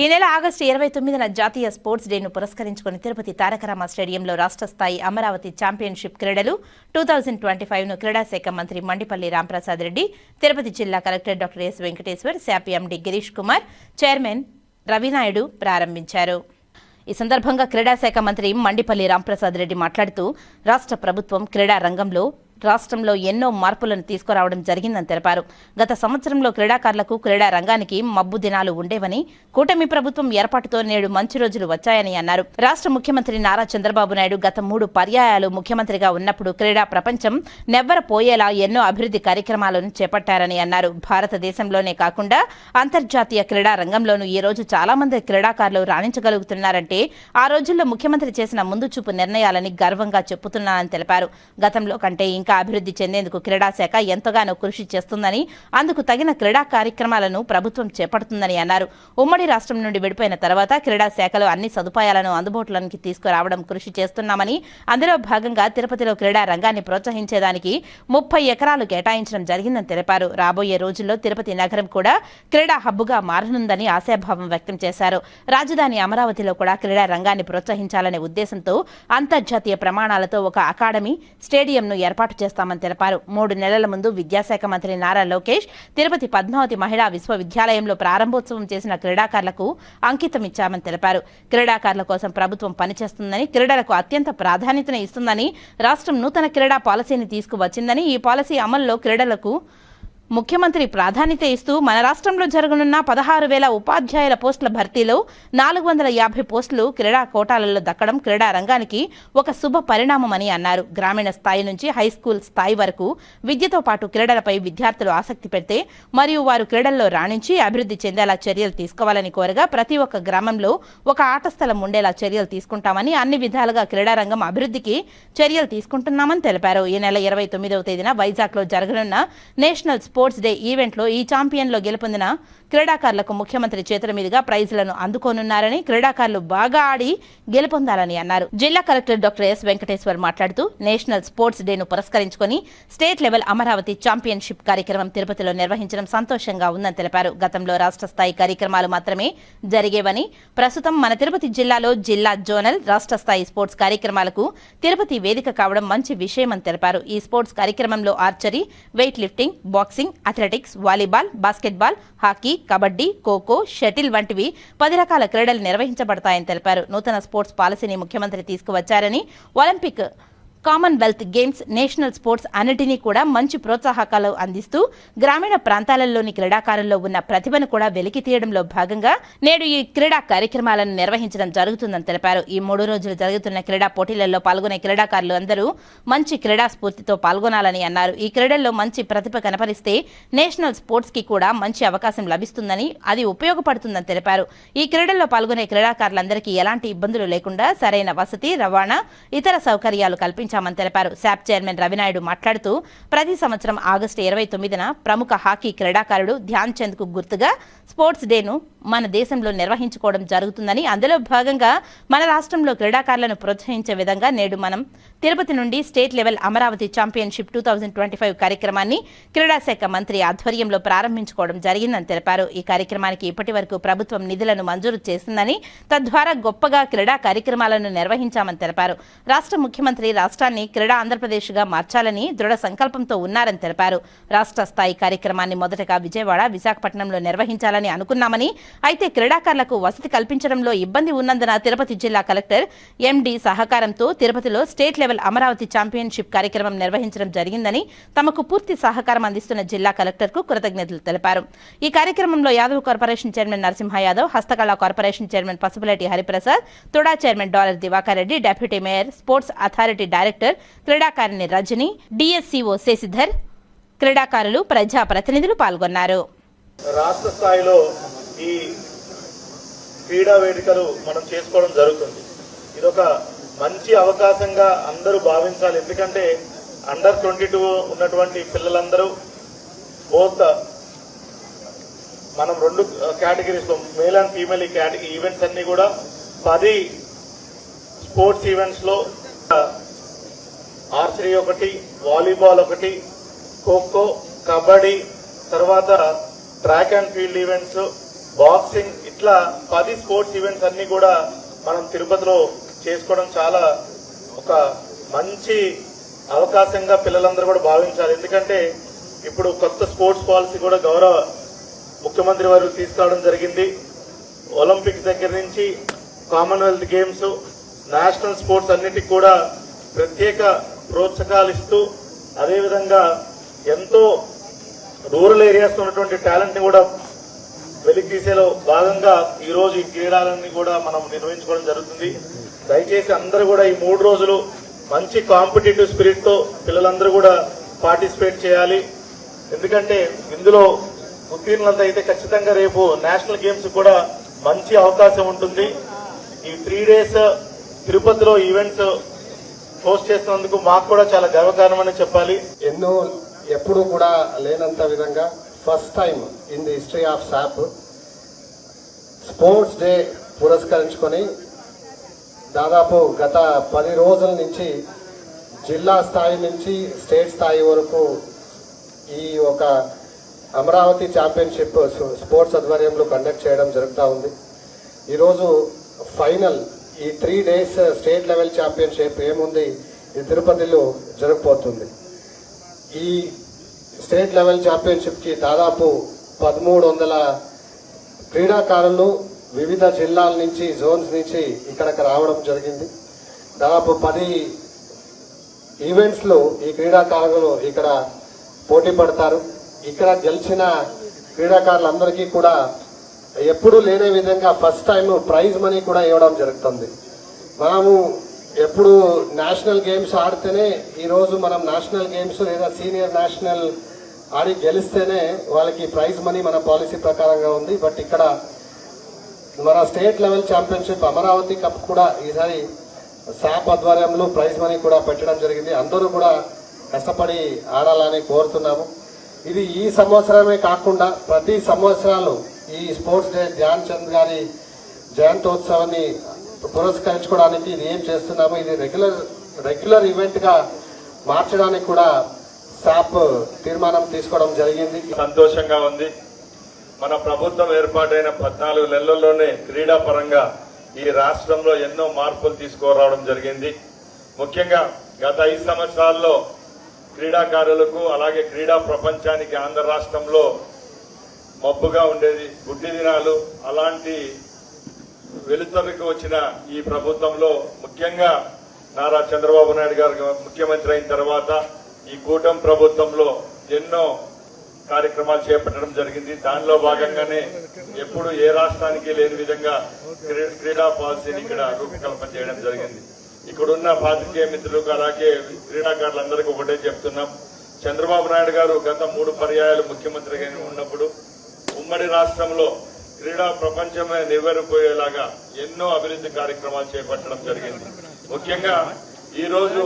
ఈ నెల ఆగస్టు ఇరవై తొమ్మిదిన జాతీయ స్పోర్ట్స్ డేను పురస్కరించుకుని తిరుపతి తారకరామ స్టేడియంలో రాష్ట్ర స్థాయి అమరావతి ఛాంపియన్షిప్ క్రీడలు టూ థౌజండ్ ట్వంటీ ఫైవ్ను క్రీడాశాఖ మంత్రి మండిపల్లి రాంప్రసాద్ రెడ్డి తిరుపతి జిల్లా కలెక్టర్ డాక్టర్ ఎస్ వెంకటేశ్వర్ శాపి ఎండి గిరీష్ కుమార్ చైర్మన్ రవినాయుడు ప్రారంభించారు. ఈ సందర్భంగా క్రీడాశాఖ మంత్రి మండిపల్లి రాంప్రసాద్ రెడ్డి మాట్లాడుతూ రాష్ట్ర ప్రభుత్వం క్రీడా రంగంలో రాష్ట్రంలో ఎన్నో మార్పులను తీసుకురావడం జరిగిందని తెలిపారు. గత సంవత్సరంలో క్రీడాకారులకు క్రీడా రంగానికి మబ్బు దినాలు ఉండేవని కూటమి ప్రభుత్వం ఏర్పాటుతో నేడు మంచి రోజులు వచ్చాయని అన్నారు. రాష్ట్ర ముఖ్యమంత్రి నారా చంద్రబాబు నాయుడు గత మూడు పర్యాయాలు ముఖ్యమంత్రిగా ఉన్నప్పుడు క్రీడా ప్రపంచం నెవ్వరపోయేలా ఎన్నో అభివృద్ధి కార్యక్రమాలను చేపట్టారని అన్నారు. భారతదేశంలోనే కాకుండా అంతర్జాతీయ క్రీడా రంగంలోనూ ఈ రోజు చాలా మంది క్రీడాకారులు రాణించగలుగుతున్నారంటే ఆ రోజుల్లో ముఖ్యమంత్రి చేసిన ముందు చూపు నిర్ణయాలని గర్వంగా చెప్పుతున్నానని తెలిపారు. గతంలో కంటే ఇంకా అభివృద్ధి చెందేందుకు క్రీడాశాఖ ఎంతగానో కృషి చేస్తుందని అందుకు తగిన క్రీడా కార్యక్రమాలను ప్రభుత్వం చేపడుతుందని అన్నారు. ఉమ్మడి రాష్ట్రం నుండి విడిపోయిన తర్వాత క్రీడా శాఖలో అన్ని సదుపాయాలను అందుబాటులోకి తీసుకురావడం కృషి చేస్తున్నామని అందులో భాగంగా తిరుపతిలో క్రీడా రంగాన్ని ప్రోత్సహించేదానికి ముప్పై ఎకరాలు కేటాయించడం జరిగిందని తెలిపారు. రాబోయే రోజుల్లో తిరుపతి నగరం కూడా క్రీడా హబ్బుగా మారనుందని ఆశాభావం వ్యక్తం చేశారు. రాజధాని అమరావతిలో కూడా క్రీడా రంగాన్ని ప్రోత్సహించాలనే ఉద్దేశంతో అంతర్జాతీయ ప్రమాణాలతో ఒక అకాడమీ స్టేడియంను ఏర్పాటు చేస్తామని తెలిపారు. మూడు నెలల ముందు విద్యాశాఖ మంత్రి నారా లోకేష్ తిరుపతి పద్మావతి మహిళా విశ్వవిద్యాలయంలో ప్రారంభోత్సవం చేసిన క్రీడాకారులకు అంకితం ఇచ్చామని తెలిపారు. క్రీడాకారుల కోసం ప్రభుత్వం పనిచేస్తుందని క్రీడలకు అత్యంత ప్రాధాన్యతను ఇస్తుందని రాష్ట్రం నూతన క్రీడా పాలసీని తీసుకువచ్చిందని ఈ పాలసీ అమల్లో క్రీడలకు ముఖ్యమంత్రి ప్రాధాన్యత ఇస్తూ మన రాష్ట్రంలో జరగనున్న పదహారు వేల ఉపాధ్యాయుల పోస్టుల భర్తీలో నాలుగు వందల యాభై పోస్టులు క్రీడా కోటాలలో దక్కడం క్రీడా రంగానికి ఒక శుభ పరిణామమని అన్నారు. గ్రామీణ స్థాయి నుంచి హై స్కూల్ స్థాయి వరకు విద్యతో పాటు క్రీడలపై విద్యార్థులు ఆసక్తి పెడితే మరియు వారు క్రీడల్లో రాణించి అభివృద్ధి చెందేలా చర్యలు తీసుకోవాలని కోరగా ప్రతి ఒక్క గ్రామంలో ఒక ఆట స్థలం ఉండేలా చర్యలు తీసుకుంటామని అన్ని విధాలుగా క్రీడారంగం అభివృద్ధికి చర్యలు తీసుకుంటున్నామని తెలిపారు. ఈ నెల ఇరవై తొమ్మిదవ తేదీన వైజాగ్లో జరగనున్న నేషనల్ స్పోర్ట్స్ డే ఈవెంట్లో ఈ ఛాంపియన్లో గెలుపొందిన క్రీడాకారులకు ముఖ్యమంత్రి చేతుల మీదుగా ప్రైజులను అందుకోనున్నారని క్రీడాకారులు బాగా ఆడి గెలుపొందాలని అన్నారు. జిల్లా కలెక్టర్ డాక్టర్ ఎస్ వెంకటేశ్వర్ మాట్లాడుతూ నేషనల్ స్పోర్ట్స్ డేను పురస్కరించుకొని స్టేట్ లెవెల్ అమరావతి ఛాంపియన్షిప్ కార్యక్రమం తిరుపతిలో నిర్వహించడం సంతోషంగా ఉందని తెలిపారు. గతంలో రాష్ట్ర స్థాయి కార్యక్రమాలు మాత్రమే జరిగేవని ప్రస్తుతం మన తిరుపతి జిల్లాలో జిల్లా జోనల్ రాష్ట్ర స్థాయి స్పోర్ట్స్ కార్యక్రమాలకు తిరుపతి వేదిక కావడం మంచి విషయమని తెలిపారు. ఈ స్పోర్ట్స్ కార్యక్రమంలో archery weight lifting boxing athletics volleyball basketball hockey kabaddi kho kho shuttle వంటివి పది రకాల క్రీడలు నిర్వహించబడతాయని తెలిపారు. నూతన స్పోర్ట్స్ పాలసీని ముఖ్యమంత్రి తీసుకువచ్చారని Olympic Commonwealth games national sports అన్నిటినీ కూడా మంచి ప్రోత్సాహకాలు అందిస్తూ గ్రామీణ ప్రాంతాలలోని క్రీడాకారుల్లో ఉన్న ప్రతిభను కూడా వెలికి తీయడంలో భాగంగా నేడు ఈ క్రీడా కార్యక్రమాలను నిర్వహించడం జరుగుతుందని తెలిపారు. ఈ మూడు రోజులు జరుగుతున్న క్రీడా పోటీలలో పాల్గొనే క్రీడాకారులు అందరూ మంచి క్రీడా స్ఫూర్తితో పాల్గొనాలని అన్నారు. ఈ క్రీడల్లో మంచి ప్రతిభ కనపరిస్తే నేషనల్ స్పోర్ట్స్కి కూడా మంచి అవకాశం లభిస్తుందని అది ఉపయోగపడుతుందని తెలిపారు. ఈ క్రీడల్లో పాల్గొనే క్రీడాకారులందరికీ ఎలాంటి ఇబ్బందులు లేకుండా సరైన వసతి రవాణా ఇతర సౌకర్యాలు కల్పించారు కల్పించామని తెలిపారు. శాప్ చైర్మన్ రవినాయుడు మాట్లాడుతూ ప్రతి సంవత్సరం ఆగస్టు ఇరవై తొమ్మిదిన ప్రముఖ హాకీ క్రీడాకారుడు ధ్యాన్ చంద్కు గుర్తుగా స్పోర్ట్స్ డేను మన దేశంలో నిర్వహించుకోవడం జరుగుతుందని అందులో భాగంగా మన రాష్ట్రంలో క్రీడాకారులను ప్రోత్సహించే విధంగా నేడు మనం తిరుపతి నుండి state level Amaravati championship two thousand twenty five కార్యక్రమాన్ని క్రీడాశాఖ మంత్రి ఆధ్వర్యంలో ప్రారంభించుకోవడం జరిగిందని తెలిపారు. ఈ కార్యక్రమానికి ఇప్పటి వరకు ప్రభుత్వం నిధులను మంజూరు చేసిందని తద్వారా గొప్పగా క్రీడా కార్యక్రమాలను నిర్వహించామని తెలిపారు. రాష్ట్ర ముఖ్యమంత్రి రాష్ట్రాన్ని క్రీడా ఆంధ్రప్రదేశ్గా మార్చాలని దృఢ సంకల్పంతో ఉన్నారని తెలిపారు. రాష్ట్ర స్థాయి కార్యక్రమాన్ని మొదటగా విజయవాడ విశాఖపట్నంలో నిర్వహించాలని అనుకున్నామని అయితే క్రీడాకారులకు వసతి కల్పించడంలో ఇబ్బంది ఉన్నందున తిరుపతి జిల్లా కలెక్టర్ ఎండి సహకారంతో తిరుపతిలో స్టేట్ లెవెల్ అమరావతి ఛాంపియన్షిప్ కార్యక్రమం నిర్వహించడం జరిగిందని తమకు పూర్తి సహకారం అందిస్తున్న జిల్లా కలెక్టర్కు కృతజ్ఞతలు తెలిపారు. ఈ కార్యక్రమంలో యాదవ్ కార్పొరేషన్ చైర్మన్ నరసింహ యాదవ్ హస్తకళ corporation chairman Pasupuleti Hariprasad TUDA chairman dollar Diwakar Reddy deputy mayor sports authority director క్రీడాకారిణి రజని డిఎస్సిఓ శశిధర్ క్రీడాకారులు ప్రజా ప్రతినిధులు పాల్గొన్నారు. రాష్ట్ర స్థాయిలో ఈ క్రీడా వేడుకలు మనం చేసుకోవడం జరుగుతుంది. ఇది ఒక మంచి అవకాశంగా అందరూ భావించాలి. ఎందుకంటే అండర్ ట్వంటీ టూ ఉన్నటువంటి పిల్లలందరూ బోత్ మనం రెండు కేటగిరీస్లో మేల్ అండ్ ఫీమేల్ ఈ ఈవెంట్స్ అన్నీ కూడా పది స్పోర్ట్స్ ఈవెంట్స్లో ఆర్చరీ ఒకటి వాలీబాల్ ఒకటి ఖోఖో కబడ్డీ తర్వాత track and field events boxing ఇట్లా పది స్పోర్ట్స్ ఈవెంట్స్ అన్ని కూడా మనం తిరుపతిలో చేసుకోవడం చాలా ఒక మంచి అవకాశంగా పిల్లలందరూ కూడా భావించాలి. ఎందుకంటే ఇప్పుడు కొత్త స్పోర్ట్స్ పాలసీ కూడా గౌరవ ముఖ్యమంత్రి వారు తీసుకురావడం జరిగింది. ఒలింపిక్స్ దగ్గర నుంచి కామన్వెల్త్ గేమ్స్ నేషనల్ స్పోర్ట్స్ అన్నిటికి కూడా ప్రత్యేక ప్రోత్సాహాలు ఇస్తూ అదేవిధంగా ఎంతో రూరల్ ఏరియాస్లో ఉన్నటువంటి టాలెంట్ని కూడా వెలికి తీసేలో భాగంగా ఈరోజు ఈ క్రీడలన్నీ కూడా మనం నిర్వహించుకోవడం జరుగుతుంది. దయచేసి అందరూ కూడా ఈ మూడు రోజులు మంచి కాంపిటేటివ్ స్పిరిట్తో పిల్లలందరూ కూడా పార్టిసిపేట్ చేయాలి. ఎందుకంటే ఇందులో ఉత్తీర్ణులంతా అయితే ఖచ్చితంగా రేపు నేషనల్ గేమ్స్ కూడా మంచి అవకాశం ఉంటుంది. ఈ త్రీ డేస్ తిరుపతిలో ఈవెంట్స్ పోస్ట్ చేసినందుకు మాకు కూడా చాలా గర్వకారణమని చెప్పాలి. ఎన్నో ఎప్పుడూ కూడా లేనంత విధంగా first time in the history of SAAP sports day పురస్కరించుకొని దాదాపు గత పది రోజుల నుంచి జిల్లా స్థాయి నుంచి స్టేట్ స్థాయి వరకు ఈ ఒక అమరావతి ఛాంపియన్షిప్ స్పోర్ట్స్ ఆధ్వర్యంలో కండక్ట్ చేయడం జరుగుతూ ఉంది. ఈరోజు ఫైనల్ ఈ three days state level championship ఏముంది? ఈ తిరుపతిలో జరగబోతుంది. ఈ స్టేట్ లెవెల్ ఛాంపియన్షిప్కి దాదాపు పదమూడు వందల క్రీడాకారులు వివిధ జిల్లాల నుంచి జోన్స్ నుంచి ఇక్కడికి రావడం జరిగింది. దాదాపు పది ఈవెంట్స్లో ఈ క్రీడాకారులు ఇక్కడ పోటీ పడతారు. ఇక్కడ గెలిచిన క్రీడాకారులందరికీ కూడా ఎప్పుడూ లేని విధంగా ఫస్ట్ టైం ప్రైజ్ మనీ కూడా ఇవ్వడం జరుగుతుంది. మనము ఎప్పుడు నేషనల్ గేమ్స్ ఆడితేనే ఈరోజు మనం నేషనల్ గేమ్స్ లేదా సీనియర్ నేషనల్ ఆడి గెలిస్తేనే వాళ్ళకి ప్రైజ్ మనీ మన పాలసీ ప్రకారంగా ఉంది. బట్ ఇక్కడ మన state level championship Amaravati cup కూడా ఈసారి శాప్ ఆధ్వర్యంలో ప్రైజ్ మనీ కూడా పెట్టడం జరిగింది. అందరూ కూడా కష్టపడి ఆడాలని కోరుతున్నాము. ఇది ఈ సంవత్సరమే కాకుండా ప్రతి సంవత్సరాలు ఈ స్పోర్ట్స్ డే ధ్యాన్ చంద్ గారి జయంతోత్సవాన్ని పురస్కరించుకోవడానికి ఇది ఏం చేస్తున్నామో ఇది రెగ్యులర్ రెగ్యులర్ ఈవెంట్గా మార్చడానికి కూడా సాప్ తీర్మానం తీసుకోవడం జరిగింది. సంతోషంగా ఉంది. మన ప్రభుత్వం ఏర్పాటైన పద్నాలుగు నెలల్లోనే క్రీడా పరంగా ఈ రాష్ట్రంలో ఎన్నో మార్పులు తీసుకురావడం జరిగింది. ముఖ్యంగా గత ఐదు సంవత్సరాల్లో క్రీడాకారులకు అలాగే క్రీడా ప్రపంచానికి ఆంధ్ర రాష్ట్రంలో మబ్బుగా ఉండేది. గుడ్డి దినాలు అలాంటి వెలుతురికి వచ్చిన ఈ ప్రభుత్వంలో ముఖ్యంగా నారా చంద్రబాబు నాయుడు గారు ముఖ్యమంత్రి అయిన తర్వాత ఈ కూటమి ప్రభుత్వంలో ఎన్నో కార్యక్రమాలు చేపట్టడం జరిగింది. దానిలో భాగంగానే ఎప్పుడు ఏ రాష్ట్రానికి లేని విధంగా క్రీ- క్రీడా పాలసీని ఇక్కడ రూపకల్పన చేయడం జరిగింది. ఇక్కడున్న పాత్రికేయ మిత్రులకు అలాగే క్రీడాకారులందరికీ ఒకటే చెప్తున్నాం. చంద్రబాబు నాయుడు గారు గత మూడు పర్యాయాలు ముఖ్యమంత్రిగా ఉన్నప్పుడు ఉమ్మడి రాష్ట్రంలో క్రీడా ప్రపంచమే నివ్వెరపోయేలాగా ఎన్నో అభివృద్ధి కార్యక్రమాలు చేపట్టడం జరిగింది. ముఖ్యంగా ఈ రోజు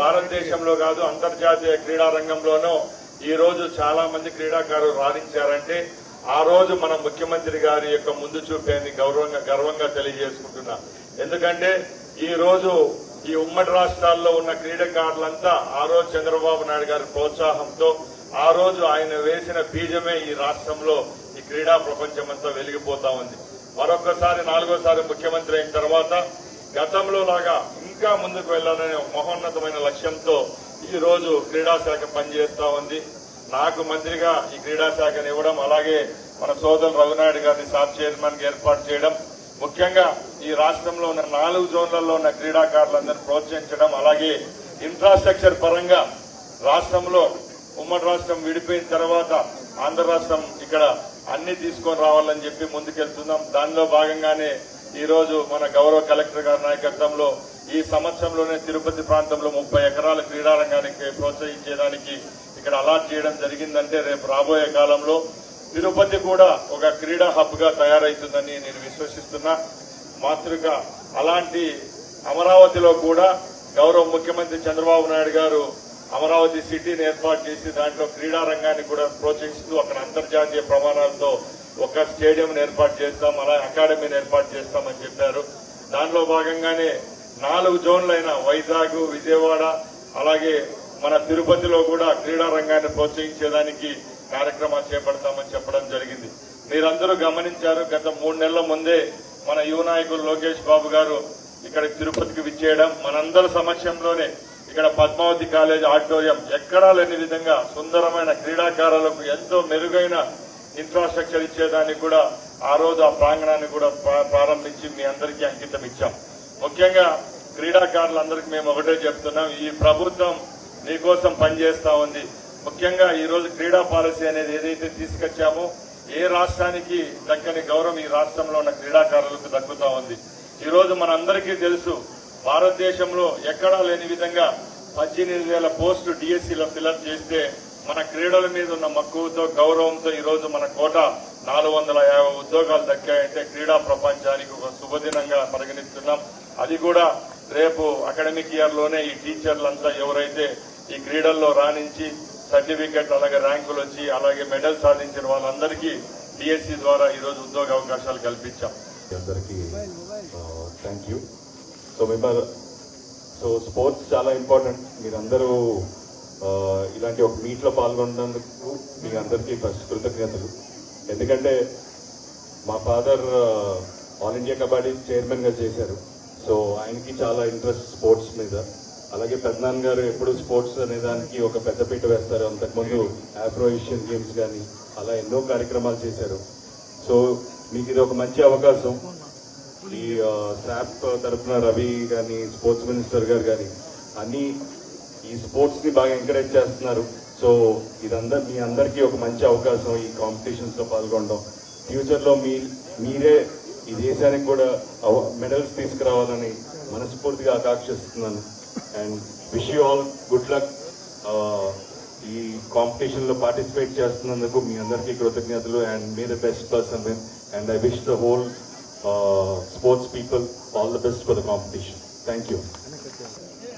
భారతదేశంలో కాదు అంతర్జాతీయ క్రీడా రంగంలోనూ ఈ రోజు చాలా మంది క్రీడాకారులు రాణించారంటే ఆ రోజు మన ముఖ్యమంత్రి గారి యొక్క ముందు చూపేని గౌరవంగా గర్వంగా తెలియజేసుకుంటున్నా. ఎందుకంటే ఈ రోజు ఈ ఉమ్మడి రాష్ట్రాల్లో ఉన్న క్రీడాకారులంతా ఆ రోజు చంద్రబాబు నాయుడు గారి ప్రోత్సాహంతో ఆ రోజు ఆయన వేసిన బీజమే ఈ రాష్ట్రంలో క్రీడా ప్రపంచమంతా వెలిగిపోతా ఉంది. మరొకసారి నాలుగోసారి ముఖ్యమంత్రి అయిన తర్వాత గతంలో లాగా ఇంకా ముందుకు వెళ్ళాలనే మహోన్నతమైన లక్ష్యంతో ఈ రోజు క్రీడా శాఖ పనిచేస్తా ఉంది. నాకు మంత్రిగా ఈ క్రీడా శాఖను ఇవ్వడం అలాగే మన సోదరు రఘునాయుడు గారిని సాబ్ చైర్మన్గా ఏర్పాటు చేయడం ముఖ్యంగా ఈ రాష్ట్రంలో ఉన్న నాలుగు జోన్లలో ఉన్న క్రీడాకారులందరినీ ప్రోత్సహించడం అలాగే ఇన్ఫ్రాస్ట్రక్చర్ పరంగా రాష్ట్రంలో ఉమ్మడి రాష్ట్రం విడిపోయిన తర్వాత ఆంధ్ర రాష్ట్రం ఇక్కడ అన్ని తీసుకొని రావాలని చెప్పి ముందుకెళ్తున్నాం. దానిలో భాగంగానే ఈ రోజు మన గౌరవ కలెక్టర్ గారి నాయకత్వంలో ఈ సంవత్సరంలోనే తిరుపతి ప్రాంతంలో ముప్పై ఎకరాల క్రీడారంగానికి ప్రోత్సహించేదానికి ఇక్కడ అలాట్ చేయడం జరిగిందంటే రేపు రాబోయే కాలంలో తిరుపతి కూడా ఒక క్రీడా హబ్గా తయారైతుందని నేను విశ్వసిస్తున్నా. మాతృగా అలాంటి అమరావతిలో కూడా గౌరవ ముఖ్యమంత్రి చంద్రబాబు నాయుడు గారు అమరావతి సిటీని ఏర్పాటు చేసి దాంట్లో క్రీడా రంగాన్ని కూడా ప్రోత్సహిస్తూ అక్కడ అంతర్జాతీయ ప్రమాణాలతో ఒక స్టేడియం ఏర్పాటు చేస్తాం అలాగే అకాడమీని ఏర్పాటు చేస్తామని చెప్పారు. దానిలో భాగంగానే నాలుగు జోన్లైన వైజాగ్ విజయవాడ అలాగే మన తిరుపతిలో కూడా క్రీడా రంగాన్ని ప్రోత్సహించేదానికి కార్యక్రమాలు చేపడతామని చెప్పడం జరిగింది. మీరందరూ గమనించారు గత మూడు నెలల ముందే మన యువ నాయకులు లోకేష్ బాబు గారు ఇక్కడ తిరుపతికి విచ్చేయడం మనందరి సమక్షంలోనే ఇక్కడ పద్మావతి కాలేజ్ ఆడిటోరియం ఎక్కడా లేని విధంగా సుందరమైన క్రీడాకారులకు ఎంతో మెరుగైన ఇన్ఫ్రాస్ట్రక్చర్ ఇచ్చేదానికి కూడా ఆ రోజు ఆ ప్రాంగణాన్ని కూడా ప్రారంభించి మీ అందరికీ అంకితం ఇచ్చాం. ముఖ్యంగా క్రీడాకారులందరికీ మేము ఒకటే చెప్తున్నాం ఈ ప్రభుత్వం మీకోసం పనిచేస్తా ఉంది. ముఖ్యంగా ఈ రోజు క్రీడా పాలసీ అనేది ఏదైతే తీసుకొచ్చామో ఏ రాష్ట్రానికి దక్కని గౌరవం ఈ రాష్ట్రంలో ఉన్న క్రీడాకారులకు దక్కుతా ఉంది. ఈ రోజు మనందరికీ తెలుసు భారతదేశంలో ఎక్కడా లేని విధంగా పద్దెనిమిది వేల పోస్టు డిఎస్సీలో ఫిలప్ చేస్తే మన క్రీడల మీద ఉన్న మక్కువతో గౌరవంతో ఈరోజు మన కోట నాలుగు వందల యాభై ఉద్యోగాలు దక్కాయంటే క్రీడా ప్రపంచానికి ఒక శుభదినంగా పరిగణిస్తున్నాం. అది కూడా రేపు అకాడమిక్ ఇయర్లోనే ఈ టీచర్లంతా ఎవరైతే ఈ క్రీడల్లో రాణించి సర్టిఫికెట్ అలాగే ర్యాంకులు వచ్చి అలాగే మెడల్ సాధించిన వాళ్ళందరికీ డిఎస్సి ద్వారా ఈరోజు ఉద్యోగ అవకాశాలు కల్పించాం. అందరికీ thank you so member so sports చాలా ఇంపార్టెంట్. మీరందరూ ఇలాంటి ఒక మీట్లో పాల్గొన్నందుకు మీ అందరికీ ఫస్ట్ కృతజ్ఞతలు. ఎందుకంటే మా ఫాదర్ ఆల్ ఇండియా కబడ్డీ చైర్మన్గా చేశారు. సో ఆయనకి చాలా ఇంట్రెస్ట్ స్పోర్ట్స్ మీద. అలాగే పెద్దనాన్న గారు ఎప్పుడు స్పోర్ట్స్ అనే దానికి ఒక పెద్దపీట వేస్తారు. అంతకుముందు ఆఫ్రో ఏషియన్ గేమ్స్ కానీ అలా ఎన్నో కార్యక్రమాలు చేశారు. సో మీకు ఇది ఒక మంచి అవకాశం. ఈ శాప్ తరఫున రవి కానీ స్పోర్ట్స్ మినిస్టర్ గారు కానీ అన్నీ ఈ స్పోర్ట్స్ని బాగా ఎంకరేజ్ చేస్తున్నారు. సో ఇదందరు మీ అందరికీ ఒక మంచి అవకాశం ఈ కాంపిటీషన్స్లో పాల్గొనడం. ఫ్యూచర్లో మీ మీరే ఈ దేశానికి కూడా మెడల్స్ తీసుకురావాలని మనస్ఫూర్తిగా ఆకాంక్షిస్తున్నాను. And wish you all good luck ఈ కాంపిటీషన్లో పార్టిసిపేట్ చేస్తున్నందుకు మీ అందరికీ కృతజ్ఞతలు. And may the best person win and I wish the whole Uh, sports people. All the best for the competition. Thank you.